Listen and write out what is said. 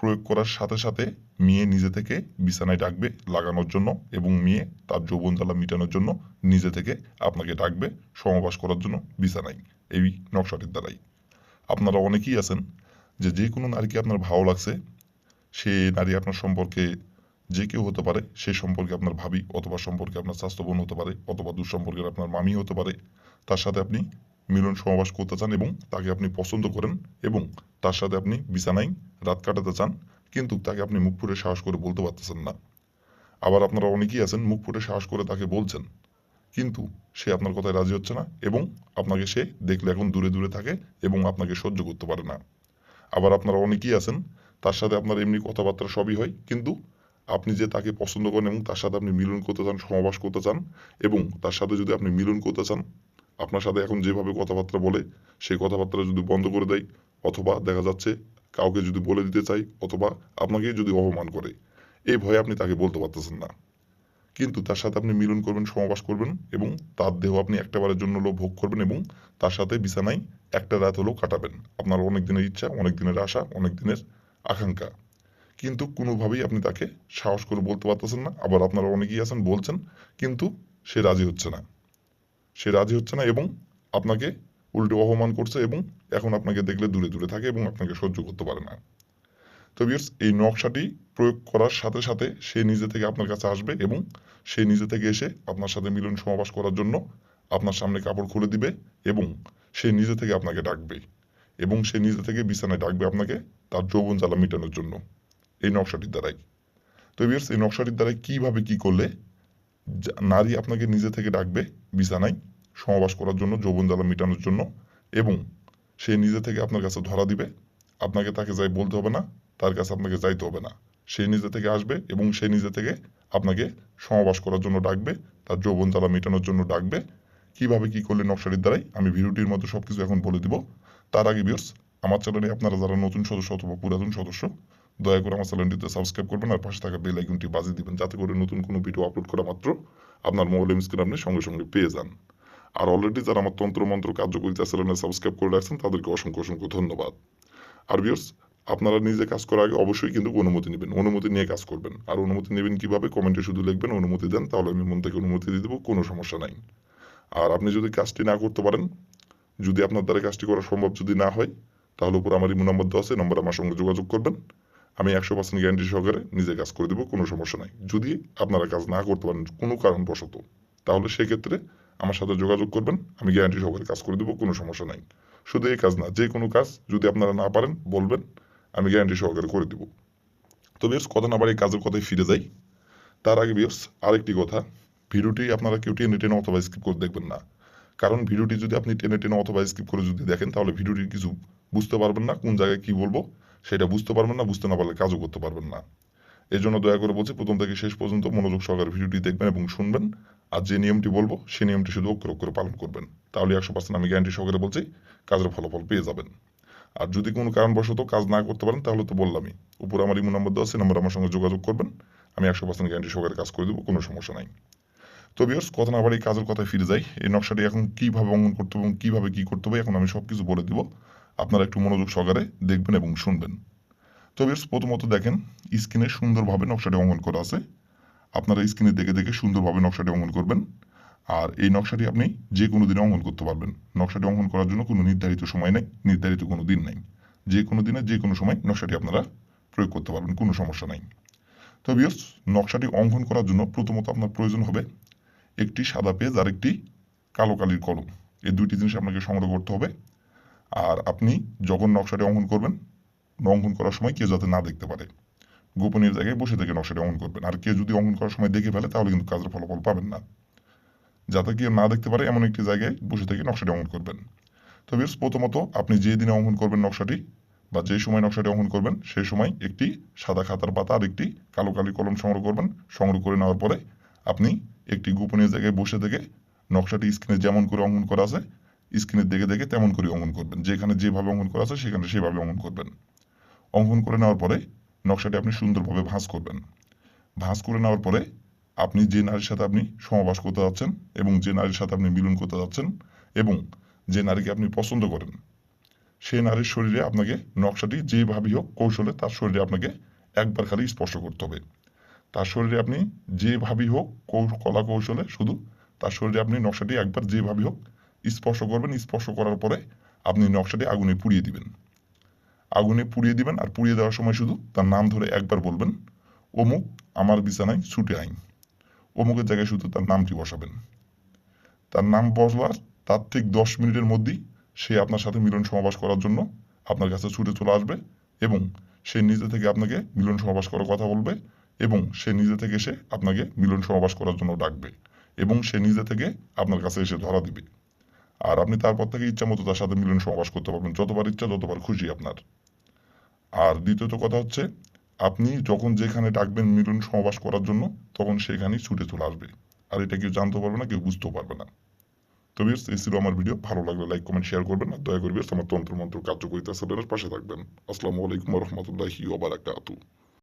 প্রয়োগ করার সাথে সাথে মেয়ে নিজে থেকে বিছানায় ডাকবে লাগানোর জন্য এবং মেয়ে তার যৌবন জ্বালা মেটানোর জন্য নিজে থেকে আপনাকে ডাকবে সমবাস করার জন্য বিছানায়। এই নকশাটির দ্বারাই। আপনারা অনেকেই আছেন যে যে কোনো নারীকে আপনার ভালো লাগছে, সে নারী আপনার সম্পর্কে যে কেউ হতে পারে, সে সম্পর্কে আপনার ভাবি অথবা সম্পর্কে আপনার স্বাস্থ্য বোন হতে পারে অথবা দূর সম্পর্কের আপনার মামি হতে পারে, তার সাথে আপনি মিলন সমাবাস করতে চান এবং তাকে আপনি পছন্দ করেন এবং তার সাথে আপনি বিছানায় রাত কাটাতে চান, কিন্তু তাকে আপনি মুখ ফুটে সাহস করে বলতে পারতেছেন না। আবার আপনারা অনেকেই আছেন, মুখ ফুটে সাহস করে তাকে বলছেন। কিন্তু সে আপনার কথায় রাজি হচ্ছে না এবং আপনাকে সে দেখলে এখন দূরে দূরে থাকে এবং আপনাকে সহ্য করতে পারে না। আবার আপনারা অনেকেই আছেন, তার সাথে আপনার এমনি কথাবার্তা সবই হয়, কিন্তু আপনি যে তাকে পছন্দ করেন এবং তার সাথে আপনি মিলন করতে চান সমাবাস করতে চান এবং তার সাথে যদি আপনি মিলন করতে চান, আপনার সাথে এখন যেভাবে কথাবার্তা বলে, সেই কথাবার্তা যদি বন্ধ করে দেয়, অথবা দেখা যাচ্ছে কাউকে যদি বলে দিতে চাই অথবা আপনাকে যদি অপমান করে, এই ভয়ে আপনি তাকে বলতে পারতেছেন না। কিন্তু তার সাথে আপনি মিলন করবেন সমাবাস করবেন এবং তার দেহ আপনি একটাবারের জন্য হলেও ভোগ করবেন এবং তার সাথে বিছানায় একটা রাত হলেও কাটাবেন। আপনার অনেক দিনের ইচ্ছা, অনেক দিনের আশা, অনেক দিনের আকাঙ্ক্ষা। কিন্তু কোনোভাবেই আপনি তাকে সাহস করে বলতে পারতেছেন না। আবার আপনারা অনেকেই আছেন, বলছেন, কিন্তু সে রাজি হচ্ছে না। সে রাজি হচ্ছে না এবং আপনাকে উল্টে অপমান করছে এবং এখন আপনাকে দেখলে দূরে দূরে থাকে এবং আপনাকে সহ্য করতে পারে না। তো বিয়ার্স এই নকশাটি প্রয়োগ করার সাথে সাথে সে নিজে থেকে আপনার কাছে আসবে এবং সে নিজে থেকে এসে আপনার সাথে মিলন সমাবাস করার জন্য আপনার সামনে কাপড় খুলে দিবে এবং সে নিজে থেকে আপনাকে ডাকবে এবং সে নিজে থেকে বিছানায় ডাকবে আপনাকে তার যৌবন জ্বালা মেটানোর জন্য। এই নকশাটির দ্বারাই। তো বিয়ার্স এই নকশাটির দ্বারাই কীভাবে কি করলে নারী আপনাকে নিজে থেকে ডাকবে বিছানায় সমাবাস করার জন্য, যৌবন জ্বালা মেটানোর জন্য এবং সে নিজে থেকে আপনার কাছে ধরা দিবে। আপনাকে তাকে যাই বলতে হবে না, তার কাছে আপনাকে যাইতে হবে না। সে নিজে থেকে আসবে এবং সে নিজে থেকে আপনাকে সমাবাস করার জন্য ডাকবে, তার যৌবন জ্বালা মেটানোর জন্য ডাকবে। কীভাবে কি করলে নকশাটির দ্বারাই? আমি ভিডিওটির মধ্যে সব কিছু এখন বলে দিব। তার আগে বিয়ার্স আমার চ্যানেলে আপনারা যারা নতুন সদস্য অথবা পুরাতন সদস্য, দয়া করে আমার চ্যানেলটিতে সাবস্ক্রাইব করবেন আর পাশে থাকা বেল আইকনটি বাজিয়ে দিবেন, যাতে করে নতুন কোনো ভিডিও আপলোড করা মাত্র আপনার মোবাইল স্ক্রিন আপনি সঙ্গে সঙ্গে পেয়ে যান। আর অলরেডি যারা আমার তন্ত্র মন্ত্র কার্যকরিতা চ্যানেলে সাবস্ক্রাইব করে রাখছেন, তাদেরকে অসংখ্য অসংখ্য ধন্যবাদ। আর ভিউর্স আপনারা নিজে কাজ করার আগে অবশ্যই কিন্তু অনুমতি নেবেন। অনুমতি নিয়ে কাজ করবেন। আর অনুমতি নেবেন কীভাবে? কমেন্টে শুধু লিখবেন, অনুমতি দেন, তাহলে আমি মন থেকে অনুমতি দিয়ে দেবো, কোনো সমস্যা নাই। আর আপনি যদি কাজটি না করতে পারেন, যদি আপনার দ্বারা কাজটি করা সম্ভব যদি না হয়, তাহলে উপর আমার ইমো নম্বর দেওয়া আছে নম্বর আমার সঙ্গে যোগাযোগ করবেন। আমি একশো পার্সেন্ট গ্যারান্টি সহকারে নিজে কাজ করে দেবো, কোনো সমস্যা নাই। যদি আপনারা কাজ না করতে পারেন কোনো কারণবশত, তাহলে সেক্ষেত্রে আমার সাথে যোগাযোগ করবেন, আমি গ্যারান্টি সহকারে কাজ করে দেবো, কোনো সমস্যা নাই। শুধু এই কাজ না, যে কোনো কাজ যদি আপনারা না পারেন, বলবেন, আমি গ্যারান্টি সহকারে করে দেবো। তো বিয়ার্স কথা না বাড়ি কাজের কথায় ফিরে যাই। তার আগে বিয়ার্স আরেকটি কথা, ভিডিওটি আপনারা কেউ টেনে টেনে অথবা স্কিপ করে দেখবেন না। কারণ ভিডিওটি যদি আপনি টেনে টেনে অথবা স্কিপ করে যদি দেখেন, তাহলে ভিডিওটি কিছু বুঝতে পারবেন না, কোন জায়গায় কি বলব, সেটা বুঝতে পারবেন না, বুঝতে না পারলে কাজও করতে পারবেন না। এই জন্য দয়া করে বলছি, প্রথম থেকে শেষ পর্যন্ত মনোযোগ সহকারে ভিডিওটি দেখবেন এবং শুনবেন। আর যে নিয়মটি বলব, সেই নিয়মটি শুধু অক্ষর অক্ষরে পালন করবেন। তাহলে একশো পার্সেন্ট আমি গ্যারান্টি সহকারে বলছি, কাজের ফলাফল পেয়ে যাবেন। আর যদি কোনো কারণবশত কাজ না করতে পারেন, তাহলে তো বললামই। উপরে আমার ইমো নম্বর দেওয়া আছে নম্বর আমার সঙ্গে যোগাযোগ করবেন। আমি একশো পার্সেন্ট গ্যারান্টি সহকারে কাজ করে দেবো, কোনো সমস্যা নাই। তো বিয়ার্স কথা না বাড়ি কাজের কথায় ফিরে যাই। এই নকশাটি এখন কীভাবে অঙ্কন করতে হবে এবং কীভাবে কী করতে হবে, এখন আমি সব কিছু বলে দিব। আপনারা একটু মনোযোগ সহকারে দেখবেন এবং শুনবেন। তো বিয়ার্স প্রথমত দেখেন, স্ক্রিনে সুন্দরভাবে নকশাটি অঙ্কন করা আছে। আপনারা স্ক্রিনে দেখে দেখে সুন্দরভাবে নকশাটি অঙ্কন করবেন। আর এই নকশাটি আপনি যে কোনো দিনে অঙ্কন করতে পারবেন। নকশাটি অঙ্কন করার জন্য কোনো নির্ধারিত সময় নেই, নির্ধারিত কোনো দিন নেই। যে কোনো দিনে যে কোনো সময় নকশাটি আপনারা প্রয়োগ করতে পারবেন, কোনো সমস্যা নাই। তো নকশাটি অঙ্কন করার জন্য প্রথমত আপনার প্রয়োজন হবে একটি সাদা পেজ আর একটি কালো কালির কলম। এই দুইটি জিনিস আপনাকে সংগ্রহ করতে হবে। আর আপনি যখন নকশাটি অঙ্কন করবেন অঙ্কন করার সময় কেউ যাতে না দেখতে পারে। গোপনীয় জায়গায় বসে থেকে নকশাটি অঙ্কন করবেন। আর কেউ যদি অঙ্কন করার সময় দেখে ফেলে, তাহলে কিন্তু কাজের ফলাফল পাবেন না। যাতে কেউ না দেখতে পারে, এমন একটি জায়গায় বসে থেকে নকশাটি অঙ্কন করবেন। তো প্রথমত আপনি যে দিনে অঙ্কন করবেন নকশাটি বা যে সময় নকশাটি অঙ্কন করবেন, সেই সময় একটি সাদা খাতার পাতা আর একটি কালো কালি কলম সংগ্রহ করবেন। সংগ্রহ করে নেওয়ার পরে আপনি একটি গোপনীয় জায়গায় বসে থেকে নকশাটি স্ক্রিনে যেমন করে অঙ্কন করা আছে, স্ক্রিনের দেখে দেখে তেমন করে অঙ্কন করবেন। যেখানে যেভাবে অঙ্কন করা আছে, সেখানে সেভাবে অঙ্কন করবেন। অঙ্কন করে নেওয়ার পরে নকশাটি আপনি সুন্দরভাবে ভাঁজ করবেন। ভাঁজ করে নেওয়ার পরে আপনি যে নারীর সাথে আপনি সমাবাস করতে যাচ্ছেন এবং যে নারীর সাথে আপনি মিলন করতে যাচ্ছেন এবং যে নারীকে আপনি পছন্দ করেন সেই নারীর শরীরে আপনাকে নকশাটি যেভাবেই হোক কৌশলে তার শরীরে আপনাকে একবার খালি স্পর্শ করতে হবে। তার শরীরে আপনি যেভাবেই হোক কলা কৌশলে শুধু তার শরীরে আপনি নকশাটি একবার যেভাবেই হোক স্পর্শ করবেন। স্পর্শ করার পরে আপনি নকশাটি আগুনে পুড়িয়ে দিবেন। আগুনে পুড়িয়ে দিবেন আর পুড়িয়ে দেওয়ার সময় শুধু তার নাম ধরে একবার বলবেন, অমুক আমার বিছানায় ছুটে আইন। অমুকের জায়গায় শুধু তার নামটি বসাবেন। তার নাম বসবার, তার ঠিক দশ মিনিটের মধ্যেই সে আপনার সাথে মিলন সমাবাস করার জন্য আপনার কাছে ছুটে চলে আসবে এবং সে নিজে থেকে আপনাকে মিলন সমাবাস করার কথা বলবে এবং সে নিজে থেকে এসে আপনাকে মিলন সমাবাস করার জন্য ডাকবে এবং সে নিজে থেকে আপনার কাছে এসে ধরা দিবে। আর আপনি তারপর থেকে ইচ্ছা মতো তার সাথে মিলন সমাবাস করতে পারবেন, যতবার ইচ্ছা ততবার খুশি আপনার। আর দ্বিতীয়ত কথা হচ্ছে, আপনি যখন যেখানে ডাকবেন মিলন সমাবাস করার জন্য, তখন সেখানেই ছুটে চলে আসবে। আর এটা কেউ জানতে পারবে না, কেউ বুঝতেও পারবে না। তো বিয়ার্স এই ছিল আমার ভিডিও। ভালো লাগলে লাইক, কমেন্ট, শেয়ার করবেন। আর দয়া করে বিয়ার্স আমার তন্ত্র মন্ত্র কার্যকরিতা সেলের পাশে থাকবেন। আসসালামু আলাইকুম রহমতুল্লাহি ওবারাকাতু